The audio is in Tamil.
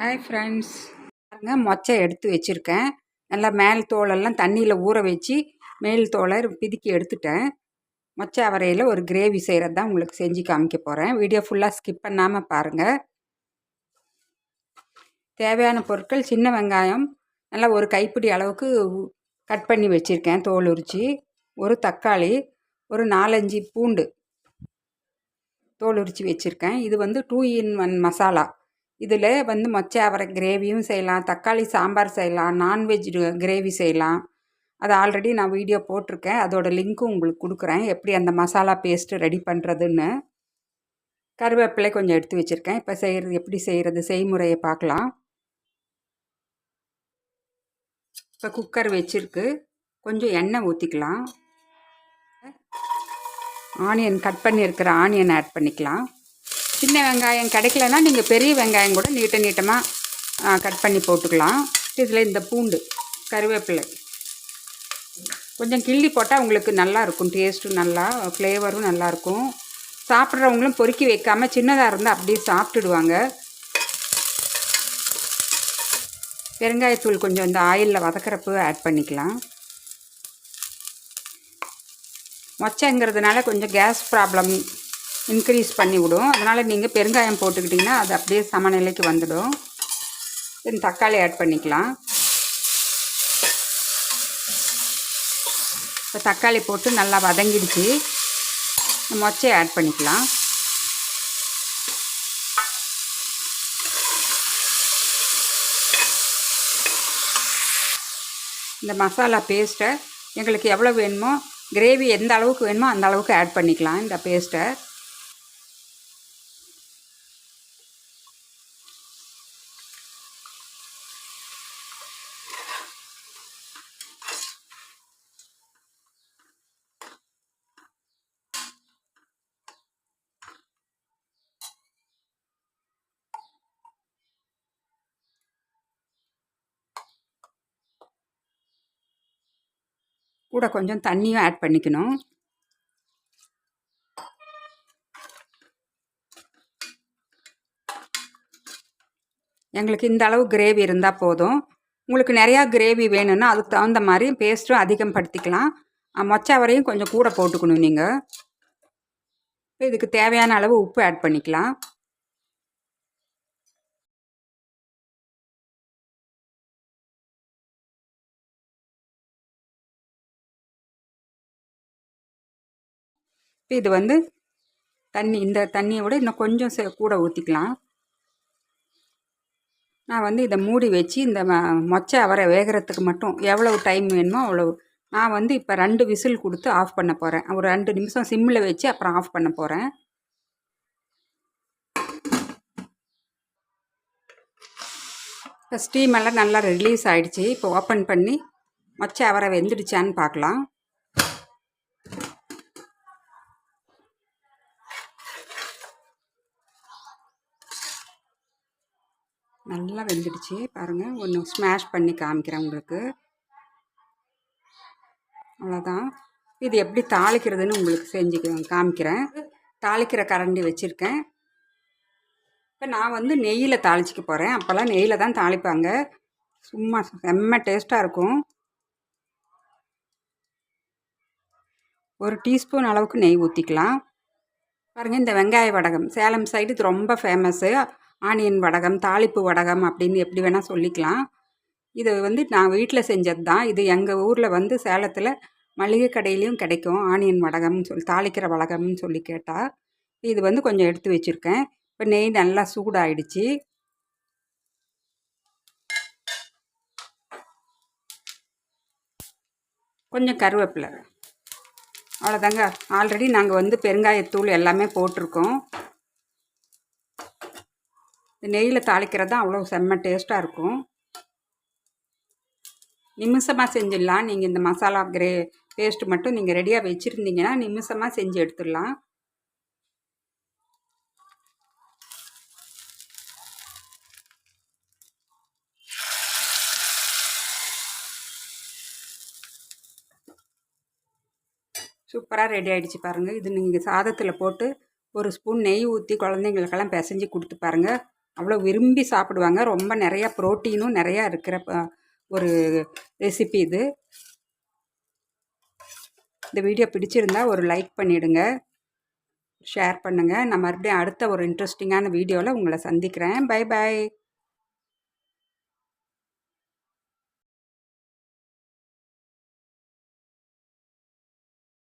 ஹாய் ஃப்ரெண்ட்ஸ் பாருங்க மொச்சை எடுத்து வச்சுருக்கேன். நல்லா மேல் தோலெல்லாம் தண்ணியில் ஊற வச்சு மேல் தோலை பிதுக்கி எடுத்துட்டேன். மொச்சை அவரையில் ஒரு கிரேவி செய்கிறது தான் உங்களுக்கு செஞ்சு காமிக்க போகிறேன் வீடியோ ஃபுல்லாக ஸ்கிப் பண்ணாமல் பாருங்கள் தேவையான பொருட்கள் சின்ன வெங்காயம் நல்லா ஒரு கைப்பிடி அளவுக்கு கட் பண்ணி வச்சுருக்கேன் தோல் உரித்து ஒரு தக்காளி ஒரு நாலஞ்சு பூண்டு தோல் உரித்து வச்சுருக்கேன். இது வந்து டூ இன் ஒன் மசாலா. இதில் வந்து மொச்சை அவரை கிரேவியும் செய்யலாம் தக்காளி சாம்பார் செய்யலாம் நான்வெஜ் கிரேவி செய்யலாம். அது ஆல்ரெடி நான் வீடியோ போட்டிருக்கேன். அதோடய லிங்க்கும் உங்களுக்கு கொடுக்குறேன். எப்படி அந்த மசாலா பேஸ்ட்டு ரெடி பண்ணுறதுன்னு கருவேப்பிலை கொஞ்சம் எடுத்து வச்சுருக்கேன். இப்போ செய்கிறது எப்படி செய்கிறது செய்முறையை பார்க்கலாம். இப்போ குக்கர் வச்சுருக்கு. கொஞ்சம் எண்ணெய் ஊற்றிக்கலாம் ஆனியன் கட் பண்ணியிருக்கிற ஆனியன் ஆட் பண்ணிக்கலாம். சின்ன வெங்காயம் கிடைக்கலன்னா நீங்கள் பெரிய வெங்காயம் கூட நீட்ட நீட்டமாக கட் பண்ணி போட்டுக்கலாம். இதில் இந்த பூண்டு கருவேப்பிலை. கொஞ்சம் கிள்ளி போட்டால் உங்களுக்கு நல்லா இருக்கும். டேஸ்ட்டும் நல்லா ஃப்ளேவரும் நல்லாயிருக்கும் சாப்பிட்றவங்களும் பொறுக்கி வைக்காமல் சின்னதாக இருந்தால் அப்படியே சாப்பிட்டுடுவாங்க. பெருங்காயத்தூள் கொஞ்சம் இந்த ஆயிலில் வதக்கிறப்போ ஆட் பண்ணிக்கலாம். மொச்சங்கிறதுனால கொஞ்சம் கேஸ் ப்ராப்ளம் இன்க்ரீஸ் பண்ணிவிடும். அதனால் நீங்கள் பெருங்காயம் போட்டுக்கிட்டிங்கன்னா அது அப்படியே சமநிலைக்கு வந்துடும். தக்காளி ஆட் பண்ணிக்கலாம். இப்போ தக்காளி போட்டு நல்லா வதங்கிடுச்சு. மொச்சை ஆட் பண்ணிக்கலாம். இந்த மசாலா பேஸ்ட்டை எங்களுக்கு எவ்வளோ வேணுமோ கிரேவி எந்த அளவுக்கு வேணுமோ அந்த அளவுக்கு ஆட் பண்ணிக்கலாம் இந்த பேஸ்ட்டை கூட கொஞ்சம் தண்ணியும் ஆட் பண்ணிக்கணும். எங்களுக்கு இந்த அளவு கிரேவி இருந்தால் போதும். உங்களுக்கு நிறையா கிரேவி வேணும்னா அதுக்கு தகுந்த மாதிரி பேஸ்ட்டும் அதிகம் படுத்திக்கலாம் மொச்சாவரையும் கொஞ்சம் கூட போட்டுக்கணும் நீங்கள் இதுக்கு தேவையான அளவு உப்பு ஆட் பண்ணிக்கலாம். இப்போ இது வந்து தண்ணி இந்த தண்ணியை விட இன்னும் கொஞ்சம் கூட ஊற்றிக்கலாம் நான் வந்து இதை மூடி வச்சு இந்த மொச்சை அவரை வேகிறதுக்கு மட்டும் எவ்வளவு டைம் வேணுமோ அவ்வளவு. நான் வந்து இப்போ ரெண்டு விசில் கொடுத்து ஆஃப் பண்ண போகிறேன் ஒரு ரெண்டு நிமிஷம் சிம்மில் வச்சு அப்புறம் ஆஃப் பண்ண போகிறேன் இப்போ ஸ்டீம் எல்லாம் நல்லா ரிலீஸ் ஆகிடுச்சி இப்போ ஓப்பன் பண்ணி மொச்சை அவரை வெந்துடுச்சான்னு பார்க்கலாம். நல்லா வெந்துடுச்சு. பாருங்கள் ஒன்று ஸ்மாஷ் பண்ணி காமிக்கிறேன் உங்களுக்கு. அவ்வளோதான் இது எப்படி தாளிக்கிறதுன்னு உங்களுக்கு செஞ்சு காமிக்கிறேன். தாளிக்கிற கரண்டி வச்சுருக்கேன். இப்போ நான் வந்து நெய்யில் தாளிச்சிக்க போகிறேன் அப்போல்லாம் நெய்யில் தான் தாளிப்பாங்க. சும்மா செம்ம டேஸ்ட்டாக இருக்கும். ஒரு டீஸ்பூன் அளவுக்கு நெய் ஊற்றிக்கலாம் பாருங்கள் இந்த வெங்காய வடகம். சேலம் சைடு இது ரொம்ப ஃபேமஸ்ஸு ஆனியன் வடகம் தாளிப்பு வடகம் அப்படின்னு எப்படி வேணால் சொல்லிக்கலாம். இது வந்து நான் வீட்டில் செஞ்சது தான் இது எங்கள் ஊரில் வந்து சேலத்தில் மளிகை கடையிலையும் கிடைக்கும். ஆனியன் வடகம்னு சொல்லி தாளிக்கிற வடகம்னு சொல்லி கேட்டால் இது வந்து கொஞ்சம் எடுத்து வச்சுருக்கேன். இப்போ நெய் நல்லா சூடாயிடுச்சு. கொஞ்சம் கருவேப்பிலை. அவ்வளோதாங்க ஆல்ரெடி நாங்கள் வந்து பெருங்காயத்தூள் எல்லாமே போட்டிருக்கோம். இந்த நெய்யில் தாளிக்கிறது தான் அவ்வளோ செம்ம டேஸ்ட்டாக இருக்கும். நிமிஷமாக செஞ்சிடலாம். நீங்கள் இந்த மசாலா கிரே பேஸ்ட் மட்டும் நீங்கள் ரெடியாக வச்சுருந்தீங்கன்னா நிமிஷமாக செஞ்சு எடுத்துடலாம். சூப்பராக ரெடி ஆகிடுச்சு பாருங்கள் இது நீங்கள் சாதத்தில் போட்டு ஒரு ஸ்பூன் நெய் ஊற்றி குழந்தைங்களுக்கெல்லாம் பிசைஞ்சு கொடுத்து பாருங்கள் அவ்வளோ விரும்பி சாப்பிடுவாங்க. ரொம்ப நிறையா ப்ரோட்டீனும் நிறையா இருக்கிற ஒரு ரெசிபி இது. இந்த வீடியோ பிடிச்சிருந்தா ஒரு லைக் பண்ணிவிடுங்க ஷேர் பண்ணுங்கள் நான் மறுபடியும் அடுத்த ஒரு இன்ட்ரெஸ்டிங்கான வீடியோவில் உங்களை சந்திக்கிறேன். Bye bye